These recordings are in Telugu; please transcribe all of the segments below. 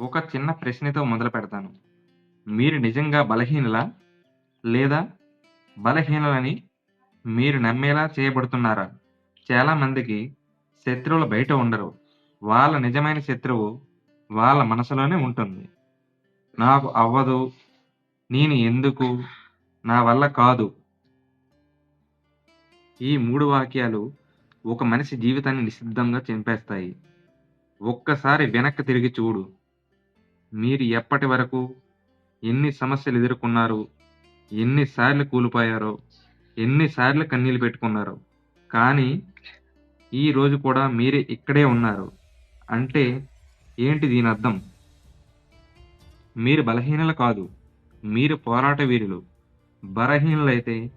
ఒక చిన్న ప్రశ్నతో మొదలు పెడతాను. మీరు నిజంగా బలహీనులా? లేదా బలహీనులని మీరు నమ్మేలా చేయబడుతున్నారా? చాలా మందికి శత్రువులు బయట ఉండరు. వాళ్ళ నిజమైన శత్రువు వాళ్ళ మనసులోనే ఉంటుంది. నాకు అవ్వదు. నేను ఎందుకు? నా వల్ల కాదు. ఈ మూడు వాక్యాలు ఒక మనిషి జీవితాన్ని నిశ్శబ్దంగా చంపేస్తాయి. ఒక్కసారి వెనక్కి తిరిగి చూడు. మీరు ఎప్పటి వరకు ఎన్ని సమస్యలు ఎదుర్కొన్నారు? ఎన్నిసార్లు కూలిపోయారో? ఎన్నిసార్లు కన్నీళ్ళు పెట్టుకున్నారు కానీ ఈ రోజు కూడా మీరే ఇక్కడే ఉన్నారు. అంటే ఏంటి దీని అర్థం మీరు బలహీనలు కాదు. మీరు పోరాట వీరులు. బలహీనలైతే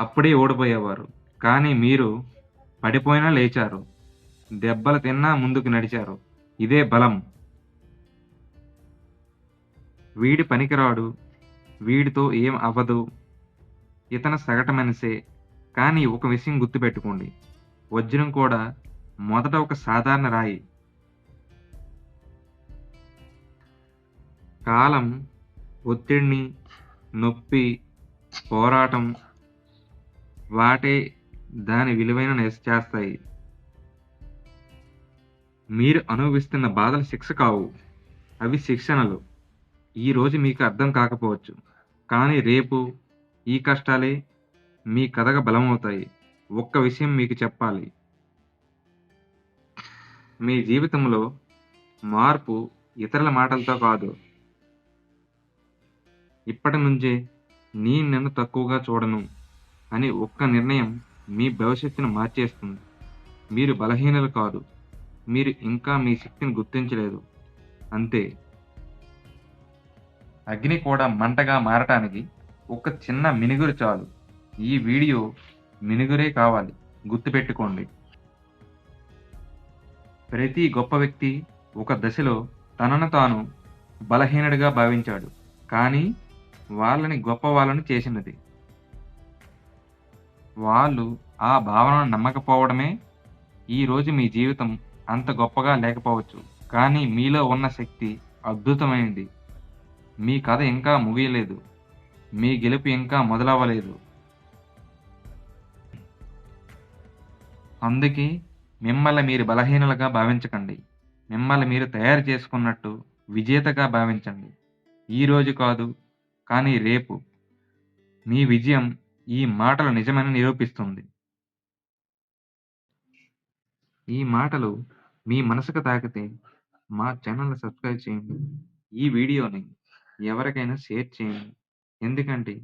అప్పుడే ఓడిపోయేవారు. కానీ మీరు పడిపోయినా లేచారు. దెబ్బలు తిన్నా ముందుకు నడిచారు. ఇదే బలం. వీడి పనికిరాడు. వీడితో ఏం అవ్వదు. ఇతను సగటు మనిషే. కానీ ఒక విషయం గుర్తుపెట్టుకోండి. వజ్రం కూడా మొదట ఒక సాధారణ రాయి. కాలం ఒత్తిడిని, నొప్పి, పోరాటం వాటే దాని విలువైన చేస్తాయి. మీరు అనుభవిస్తున్న బాధలు శిక్ష కావు. అవి శిక్షణలు. ఈ రోజు మీకు అర్థం కాకపోవచ్చు. కానీ రేపు ఈ కష్టాలే మీ కథగా బలమవుతాయి. ఒక్క విషయం మీకు చెప్పాలి. మీ జీవితంలో మార్పు ఇతరుల మాటలతో కాదు. ఇప్పటి నుంచే నేను నన్ను తక్కువగా చూడను అని ఒక్క నిర్ణయం మీ భవిష్యత్తును మార్చేస్తుంది. మీరు బలహీనలు కాదు. మీరు ఇంకా మీ శక్తిని గుర్తించలేదు. అంతే. అగ్ని కూడా మంటగా మారటానికి ఒక చిన్న మినుగురు చాలు. ఈ వీడియో మినుగురే కావాలి. గుర్తుపెట్టుకోండి. ప్రతి గొప్ప వ్యక్తి ఒక దశలో తనను తాను బలహీనుడిగా భావించాడు. కానీ వాళ్ళని గొప్ప వాళ్ళని చేసినది. వాళ్ళు ఆ భావనను నమ్మకపోవడమే ఈ రోజు మీ జీవితం అంత గొప్పగా లేకపోవచ్చు. కానీ మీలో ఉన్న శక్తి అద్భుతమైనది. మీ కథ ఇంకా ముగియలేదు. మీ గెలుపు ఇంకా మొదలవ్వలేదు. అందుకే మిమ్మల్ని మీరు బలహీనులుగా భావించకండి. మిమ్మల్ని మీరు తయారు చేసుకున్నట్టు విజేతగా భావించండి. ఈ రోజు కాదు. కానీ రేపు మీ విజయం ఈ మాటలు నిజమని నిరూపిస్తుంది. ఈ మాటలు మీ మనసుకు తాకితే మా ఛానల్‌ని సబ్స్క్రైబ్ చేయండి. ఈ వీడియోని ఎవరికైనా షేర్ చేయండి. ఎందుకంటే